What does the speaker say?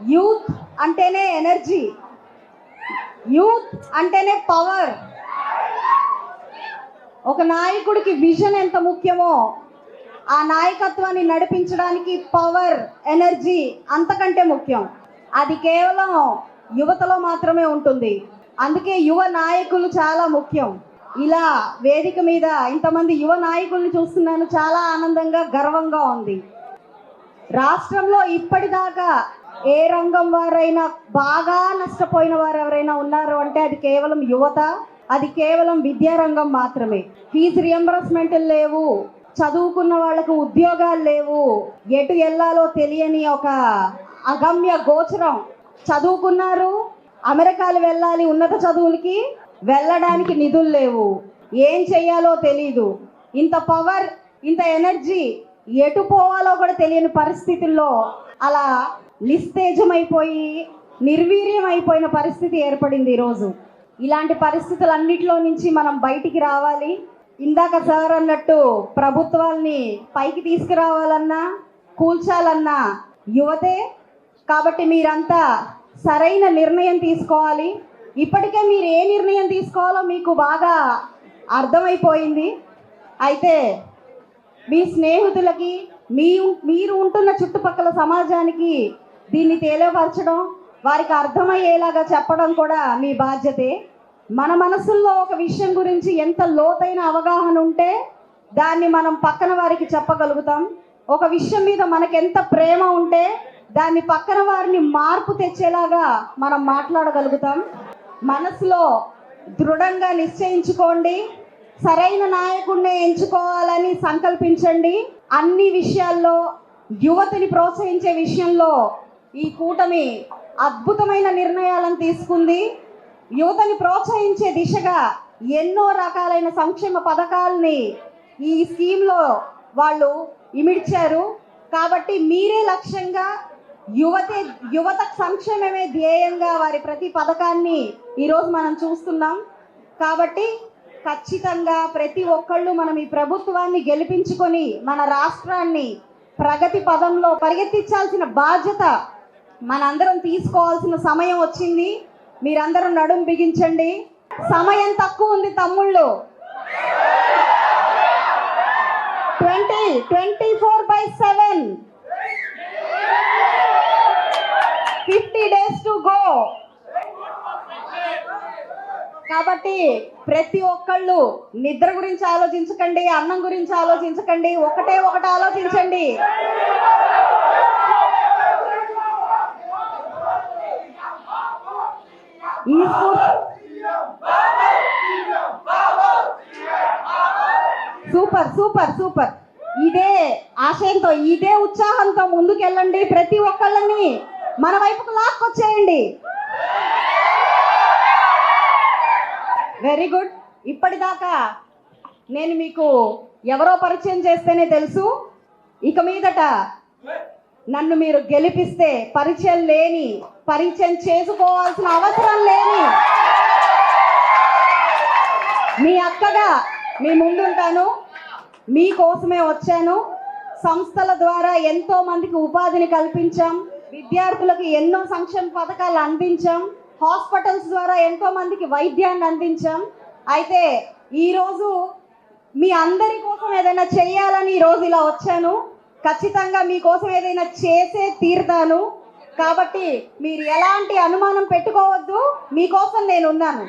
Youth అంటేనే energy youth అంటేనే power ఒక నాయకుడికి విజన్ ఎంత ముఖ్యమో ఆ నాయకత్వాన్ని నడిపించడానికి పవర్ ఎనర్జీ అంతకంటే ముఖ్యం. అది కేవలం యువతలో మాత్రమే ఉంటుంది. అందుకే యువ నాయకులు చాలా ముఖ్యం. ఇలా వేదిక మీద ఇంతమంది యువ నాయకుల్ని చూస్తున్నాను. చాలా ఆనందంగా గర్వంగా ఉంది. రాష్ట్రంలో ఇప్పటిదాకా ఏ రంగం వారైనా బాగా నష్టపోయిన వారు ఎవరైనా ఉన్నారు అంటే అది కేవలం యువత అది కేవలం విద్యారంగం మాత్రమే. ఫీజు రియంబర్స్మెంట్ లేవు చదువుకున్న వాళ్ళకు ఉద్యోగాలు లేవు ఎటు వెళ్ళాలో తెలియని ఒక అగమ్య గోచరం. చదువుకున్నారు అమెరికాలు వెళ్ళాలి ఉన్నత చదువులకి వెళ్ళడానికి నిధులు లేవు. ఏం చెయ్యాలో తెలీదు. ఇంత పవర్ ఇంత ఎనర్జీ ఎటు పోవాలో కూడా తెలియని పరిస్థితుల్లో అలా నిస్తేజమైపోయి నిర్వీర్యం అయిపోయిన పరిస్థితి ఏర్పడింది ఈరోజు. ఇలాంటి పరిస్థితులన్నిటిలో నుంచి మనం బయటికి రావాలి. ఇందాక సార్ అన్నట్టు ప్రభుత్వాల్ని పైకి తీసుకురావాలన్నా కూల్చాలన్నా యువతే కాబట్టి మీరంతా సరైన నిర్ణయం తీసుకోవాలి. ఇప్పటికే మీరు ఏ నిర్ణయం తీసుకోవాలో మీకు బాగా అర్థమైపోయింది. అయితే మీ స్నేహితులకి మీ మీరు ఉంటున్న చుట్టుపక్కల సమాజానికి దీన్ని తెలియపరచడం వారికి అర్థమయ్యేలాగా చెప్పడం కూడా మీ బాధ్యతే. మన మనసుల్లో ఒక విషయం గురించి ఎంత లోతైన అవగాహన ఉంటే దాన్ని మనం పక్కన వారికి చెప్పగలుగుతాం. ఒక విషయం మీద మనకెంత ప్రేమ ఉంటే దాన్ని పక్కన వారిని మార్పు తెచ్చేలాగా మనం మాట్లాడగలుగుతాం. మనసులో దృఢంగా నిశ్చయించుకోండి. సరైన నాయకుడిని ఎంచుకోవాలని సంకల్పించండి. అన్ని విషయాల్లో యువతని ప్రోత్సహించే విషయంలో ఈ కూటమి అద్భుతమైన నిర్ణయాలను తీసుకుంది. యువతని ప్రోత్సహించే దిశగా ఎన్నో రకాలైన సంక్షేమ పథకాలని ఈ స్కీమ్లో వాళ్ళు ఇమిడ్చారు. కాబట్టి మీరే లక్ష్యంగా యువతే యువత సంక్షేమమే ధ్యేయంగా వారి ప్రతి పథకాన్ని ఈరోజు మనం చూస్తున్నాం. కాబట్టి ఖచ్చితంగా ప్రతి ఒక్కళ్ళు మనం ఈ ప్రభుత్వాన్ని గెలిపించుకొని మన రాష్ట్రాన్ని ప్రగతి పదంలో పరిగెత్తించాల్సిన బాధ్యత మనందరం తీసుకోవాల్సిన సమయం వచ్చింది. మీరందరూ నడుం బిగించండి. సమయం తక్కువ ఉంది తమ్ముళ్ళు. Twenty twenty four by seven. Fifty days to go. కాబట్టి ప్రతి ఒక్కళ్ళు నిద్ర గురించి ఆలోచించకండి అన్నం గురించి ఆలోచించకండి ఒకటే ఒకటి ఆలోచించండి. ఈ సూపర్ సూపర్ సూపర్. ఇదే ఆశయంతో ఇదే ఉత్సాహంతో ముందుకెళ్ళండి ప్రతి ఒక్కళ్ళని. మన వైపుకు లాక్కొచ్చేయండి. వెరీ గుడ్ ఇప్పటిదాకా నేను మీకు ఎవరో పరిచయం చేస్తేనే తెలుసు. ఇక మీదట నన్ను మీరు గెలిపిస్తే పరిచయం లేని పరిచయం చేసుకోవాల్సిన అవసరం లేని మీ అక్కగా మీ ముందుంటాను. మీకోసమే వచ్చాను. సంస్థల ద్వారా ఎంతో మందికి ఉపాధిని కల్పించాం. విద్యార్థులకు ఎన్నో సంక్షేమ పథకాలు అందించాం. హాస్పిటల్స్ ద్వారా ఎంతో మందికి వైద్యాన్ని అందించాం. అయితే ఈరోజు మీ అందరి కోసం ఏదైనా చేయాలని ఈరోజు ఇలా వచ్చాను. ఖచ్చితంగా మీకోసం ఏదైనా చేసే తీరుతాను. కాబట్టి మీరు ఎలాంటి అనుమానం పెట్టుకోవద్దు. మీకోసం నేను ఉన్నాను